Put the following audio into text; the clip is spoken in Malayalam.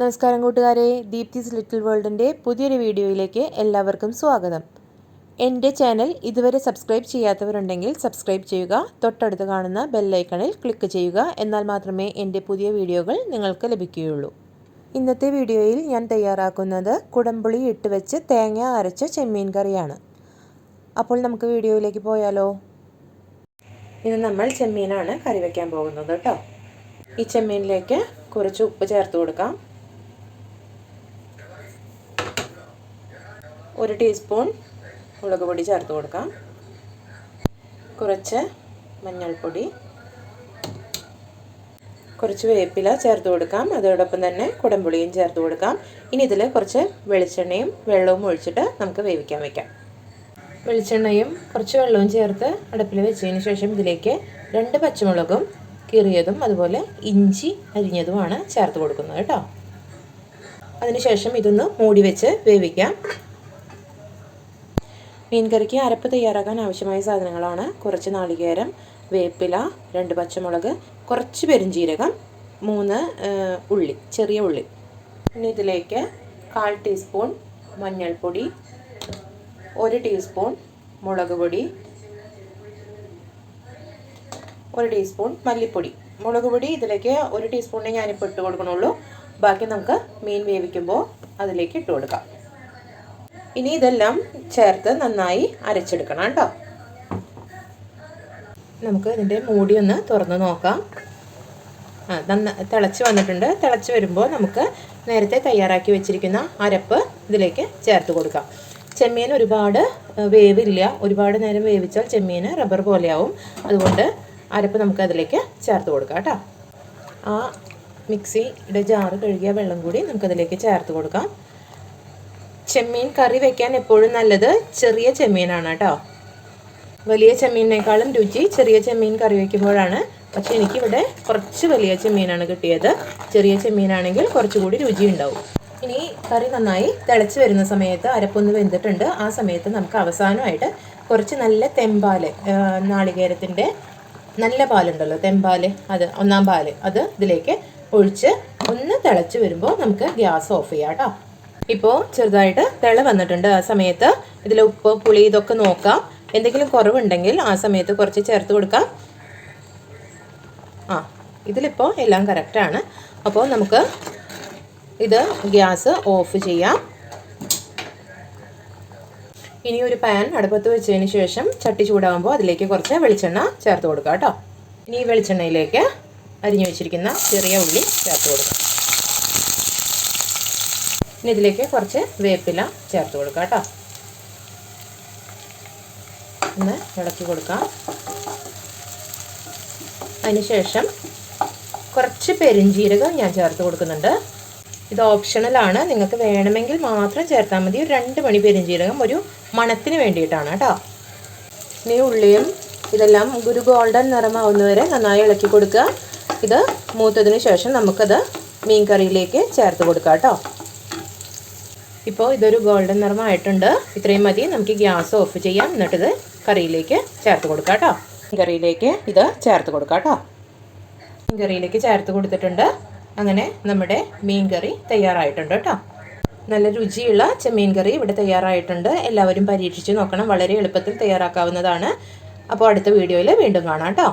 നമസ്കാരം കൂട്ടുകാരെ ദീപ്തിസ് ലിറ്റിൽ വേൾഡിന്റെ പുതിയൊരു വീഡിയോയിലേക്ക് എല്ലാവർക്കും സ്വാഗതം. എന്റെ ചാനൽ ഇതുവരെ സബ്സ്ക്രൈബ് ചെയ്യാത്തവരുണ്ടെങ്കിൽ സബ്സ്ക്രൈബ് ചെയ്യുക തൊട്ടടുത്ത് കാണുന്ന ബെല്ലൈക്കണിൽ ക്ലിക്ക് ചെയ്യുക എന്നാൽ മാത്രമേ എന്റെ പുതിയ വീഡിയോകൾ നിങ്ങൾക്ക് ലഭിക്കുകയുള്ളൂ. ഇന്നത്തെ വീഡിയോയിൽ ഞാൻ തയ്യാറാക്കുന്നത് കുടംപുളി ഇട്ട് വെച്ച് തേങ്ങ അരച്ച ചെമ്മീൻ കറിയാണ്. അപ്പോൾ നമുക്ക് വീഡിയോയിലേക്ക് പോയാലോ? ഇന്ന് നമ്മൾ ചെമ്മീനാണ് കറി വയ്ക്കാൻ പോകുന്നത് കേട്ടോ. ഈ ചെമ്മീനിലേക്ക് കുറച്ച് ഉപ്പ് ചേർത്ത് കൊടുക്കാം. ഒരു ടീസ്പൂൺ മുളക് പൊടി ചേർത്ത് കൊടുക്കാം. കുറച്ച് മഞ്ഞൾപ്പൊടി. കുറച്ച് വേപ്പില ചേർത്ത് കൊടുക്കാം. അതോടൊപ്പം തന്നെ കുടംപുളിയും ചേർത്ത് കൊടുക്കാം. ഇനി ഇതിൽ കുറച്ച് വെളിച്ചെണ്ണയും വെള്ളവും ഒഴിച്ചിട്ട് നമുക്ക് വേവിക്കാൻ വയ്ക്കാം വെളിച്ചെണ്ണയും കുറച്ച് വെള്ളവും ചേർത്ത് അടുപ്പിൽ വെച്ചതിന് ശേഷം ഇതിലേക്ക് രണ്ട് പച്ചമുളകും കീറിയതും അതുപോലെ ഇഞ്ചി അരിഞ്ഞതുമാണ് ചേർത്ത് കൊടുക്കുന്നത് കേട്ടോ. അതിനുശേഷം ഇതൊന്ന് മൂടി വെച്ച് വേവിക്കാം. മീൻ കറിക്ക് അരപ്പ് തയ്യാറാക്കാൻ ആവശ്യമായ സാധനങ്ങളാണ്. കുറച്ച് നാളികേരം വേപ്പില രണ്ട് പച്ചമുളക് കുറച്ച് പെരുംജീരകം മൂന്ന് ഉള്ളി ചെറിയ ഉള്ളി. പിന്നെ ഇതിലേക്ക് കാൽ ടീസ്പൂൺ മഞ്ഞൾപ്പൊടി ഒരു ടീസ്പൂൺ മുളക് പൊടി ഒരു ടീസ്പൂൺ മല്ലിപ്പൊടി. മുളക് പൊടി ഇതിലേക്ക് ഒരു ടീസ്പൂണിനെ ഞാനിപ്പോൾ ഇട്ട് കൊടുക്കണുള്ളൂ. ബാക്കി നമുക്ക് മീൻ വേവിക്കുമ്പോൾ അതിലേക്ക് ഇട്ട് കൊടുക്കാം. ഇനി ഇതെല്ലാം ചേർത്ത് നന്നായി അരച്ചെടുക്കണം കേട്ടോ. നമുക്ക് ഇതിന്റെ മൂടി ഒന്ന് തുറന്ന് നോക്കാം. ആ നന്ന തിളച്ച് വന്നിട്ടുണ്ട്. തിളച്ച് വരുമ്പോൾ നമുക്ക് നേരത്തെ തയ്യാറാക്കി വെച്ചിരിക്കുന്ന അരപ്പ് ഇതിലേക്ക് ചേർത്ത് കൊടുക്കാം. ചെമ്മീൻ ഒരുപാട് വേവില്ല. ഒരുപാട് നേരം വേവിച്ചാൽ ചെമ്മീൻ റബ്ബർ പോലെയാവും. അതുകൊണ്ട് അരപ്പ് നമുക്ക് അതിലേക്ക് ചേർത്ത് കൊടുക്കാം കേട്ടോ. ആ മിക്സിയുടെ ജാറ് കഴുകിയ വെള്ളം കൂടി നമുക്കതിലേക്ക് ചേർത്ത് കൊടുക്കാം. ചെമ്മീൻ കറി വെക്കാൻ എപ്പോഴും നല്ലത് ചെറിയ ചെമ്മീനാണ് കേട്ടോ. വലിയ ചെമ്മീനേക്കാളും രുചി ചെറിയ ചെമ്മീൻ കറി വയ്ക്കുമ്പോഴാണ് പക്ഷെ എനിക്കിവിടെ കുറച്ച് വലിയ ചെമ്മീനാണ് കിട്ടിയത്. ചെറിയ ചെമ്മീനാണെങ്കിൽ കുറച്ചുകൂടി രുചി ഉണ്ടാവും. ഇനി കറി നന്നായി തിളച്ച് വരുന്ന സമയത്ത് അരപ്പൊന്ന് വെന്തിട്ടുണ്ട്. ആ സമയത്ത് നമുക്ക് അവസാനമായിട്ട് കുറച്ച് നല്ല തെമ്പാൽ നാളികേരത്തിന്റെ നല്ല പാലുണ്ടല്ലോ തെമ്പാൽ അത് ഒന്നാം പാൽ അത് ഇതിലേക്ക് ഒഴിച്ച് ഒന്ന് തിളച്ച് വരുമ്പോൾ നമുക്ക് ഗ്യാസ് ഓഫ് ചെയ്യാം കേട്ടോ. ഇപ്പോൾ ചെറുതായിട്ട് തിള വന്നിട്ടുണ്ട് ആ സമയത്ത്. ഇതിൽ ഉപ്പ് പുളി ഇതൊക്കെ നോക്കാം. എന്തെങ്കിലും കുറവുണ്ടെങ്കിൽ ആ സമയത്ത് കുറച്ച് ചേർത്ത് കൊടുക്കാം. ആ ഇതിലിപ്പോൾ എല്ലാം കറക്റ്റാണ് അപ്പോൾ നമുക്ക് ഇത് ഗ്യാസ് ഓഫ് ചെയ്യാം. ഇനി ഒരു പാൻ അടുപ്പത്ത് വെച്ചതിന് ശേഷം ചട്ടി ചൂടാകുമ്പോൾ അതിലേക്ക് കുറച്ച് വെളിച്ചെണ്ണ ചേർത്ത് കൊടുക്കാം കേട്ടോ. ഇനി ഈ വെളിച്ചെണ്ണയിലേക്ക് അരിഞ്ഞു വെച്ചിരിക്കുന്ന ചെറിയ ഉള്ളി ചേർത്ത് കൊടുക്കാം. ഇനി ഇതിലേക്ക് കുറച്ച് വേപ്പില ചേർത്ത് കൊടുക്കാം കേട്ടോ. ഒന്ന് ഇളക്കി കൊടുക്കാം. അതിനുശേഷം കുറച്ച് പെരുംജീരകം ഞാൻ ചേർത്ത് കൊടുക്കുന്നുണ്ട്. ഇത് ഓപ്ഷണലാണ് നിങ്ങൾക്ക് വേണമെങ്കിൽ മാത്രം ചേർത്താൽ മതി. ഒരു രണ്ട് മണി പെരുംജീരകം ഒരു മണത്തിന് വേണ്ടിയിട്ടാണ് കേട്ടോ. ഇനി ഉള്ളിയും ഇതെല്ലാം ഒരു ഗോൾഡൻ നിറമാവുന്നവരെ നന്നായി ഇളക്കി കൊടുക്കുക. ഇത് മൂത്തതിന് ശേഷം നമുക്കത് മീൻ കറിയിലേക്ക് ചേർത്ത് കൊടുക്കാം കേട്ടോ. ഇപ്പോൾ ഇതൊരു ഗോൾഡൻ നിറമായിട്ടുണ്ട്. ഇത്രയും മതി. നമുക്ക് ഗ്യാസ് ഓഫ് ചെയ്യാം. എന്നിട്ടിത് കറിയിലേക്ക് ചേർത്ത് കൊടുക്കാം കേട്ടോ. കറിയിലേക്ക് ഇത് ചേർത്ത് കൊടുക്കാം കേട്ടോ. കറിയിലേക്ക് ചേർത്ത് കൊടുത്തിട്ടുണ്ട്. അങ്ങനെ നമ്മുടെ മീൻ കറി തയ്യാറായിട്ടുണ്ട് കേട്ടോ. നല്ല രുചിയുള്ള ചെമ്മീൻ കറി ഇവിടെ തയ്യാറായിട്ടുണ്ട്. എല്ലാവരും പരീക്ഷിച്ച് നോക്കണം. വളരെ എളുപ്പത്തിൽ തയ്യാറാക്കാവുന്നതാണ്. അപ്പോൾ അടുത്ത വീഡിയോയിൽ വീണ്ടും കാണാം കേട്ടോ.